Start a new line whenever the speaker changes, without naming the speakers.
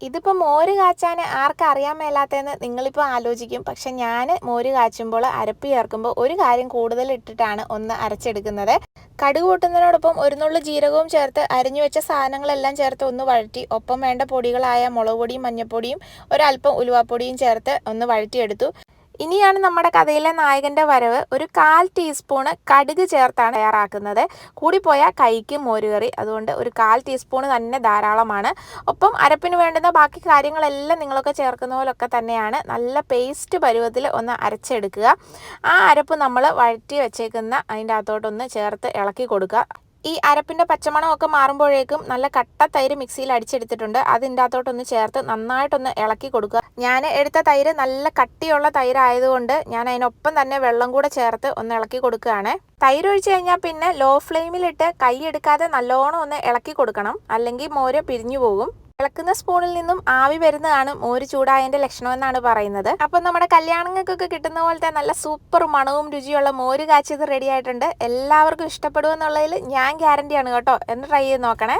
ഇതിപ്പോൾ മോര് കാച്ചാൻ ആർക്കും അറിയാൻ മേലാത്തതെന്ന് നിങ്ങളിപ്പോൾ ആലോചിക്കും. പക്ഷെ ഞാൻ മോര് കാച്ചുമ്പോൾ അരപ്പ് ചേർക്കുമ്പോൾ ഒരു കാര്യം കൂടുതൽ ഇട്ടിട്ടാണ് ഒന്ന് അരച്ചെടുക്കുന്നത്. കടുക് കൂട്ടുന്നതിനോടൊപ്പം ഒരു നുള്ളു ജീരകവും ചേർത്ത് അരിഞ്ഞു വെച്ച സാധനങ്ങളെല്ലാം ചേർത്ത് ഒന്ന് വഴറ്റി. ഒപ്പം വേണ്ട പൊടികളായ മുളക് പൊടിയും മഞ്ഞൾപ്പൊടിയും ഒരല്പം ഉലുവാപ്പൊടിയും ചേർത്ത് ഒന്ന് വഴറ്റിയെടുത്തു. ഇനിയാണ് നമ്മുടെ കഥയിലെ നായകന്റെ വരവ്. ഒരു കാൽ ടീസ്പൂണ് കടുക് ചേർത്താണ് തയ്യാറാക്കുന്നത്. കൂടിപ്പോയാൽ കൈക്ക് മോരുകറി. അതുകൊണ്ട് ഒരു കാൽ ടീസ്പൂണ് തന്നെ ധാരാളമാണ്. ഒപ്പം അരപ്പിന് വേണ്ടുന്ന ബാക്കി കാര്യങ്ങളെല്ലാം നിങ്ങളൊക്കെ ചേർക്കുന്ന പോലൊക്കെ തന്നെയാണ്. നല്ല പേസ്റ്റ് പരുവത്തിൽ ഒന്ന് അരച്ചെടുക്കുക. ആ അരപ്പ് നമ്മൾ വഴറ്റി വെച്ചേക്കുന്ന അതിന്റെ അകത്തോട്ടൊന്ന് ചേർത്ത് ഇളക്കി കൊടുക്കുക. ഈ അരപ്പിന്റെ പച്ചമണമൊക്കെ മാറുമ്പോഴേക്കും നല്ല കട്ട തൈര് മിക്സിയിൽ അടിച്ചെടുത്തിട്ടുണ്ട്. അതിന്റെ അകത്തോട്ടൊന്ന് ചേർത്ത് നന്നായിട്ടൊന്ന് ഇളക്കി കൊടുക്കുക. ഞാൻ എടുത്ത തൈര് നല്ല കട്ടിയുള്ള തൈരായതുകൊണ്ട് ഞാൻ അതിനൊപ്പം തന്നെ വെള്ളം കൂടെ ചേർത്ത് ഒന്ന് ഇളക്കി കൊടുക്കുകയാണ്. തൈര് ഒഴിച്ച് കഴിഞ്ഞാൽ പിന്നെ ലോ ഫ്ലെയിമിലിട്ട് കൈ എടുക്കാതെ നല്ലോണം ഒന്ന് ഇളക്കി കൊടുക്കണം. അല്ലെങ്കിൽ മോര് പിരിഞ്ഞു പോകും. ഇളക്കുന്ന സ്പൂണിൽ നിന്നും ആവി വരുന്നതാണ് മോര് ചൂടായതിന്റെ ലക്ഷണം എന്നാണ് പറയുന്നത്. അപ്പോൾ നമ്മുടെ കല്യാണങ്ങൾക്കൊക്കെ കിട്ടുന്ന പോലത്തെ നല്ല സൂപ്പർ മണവും രുചിയുള്ള മോര് കാച്ചിയത് റെഡി ആയിട്ടുണ്ട്. എല്ലാവർക്കും ഇഷ്ടപ്പെടുമെന്നുള്ളതിൽ ഞാൻ ഗ്യാരണ്ടിയാണ് കേട്ടോ. എന്ന് ട്രൈ ചെയ്ത് നോക്കണേ.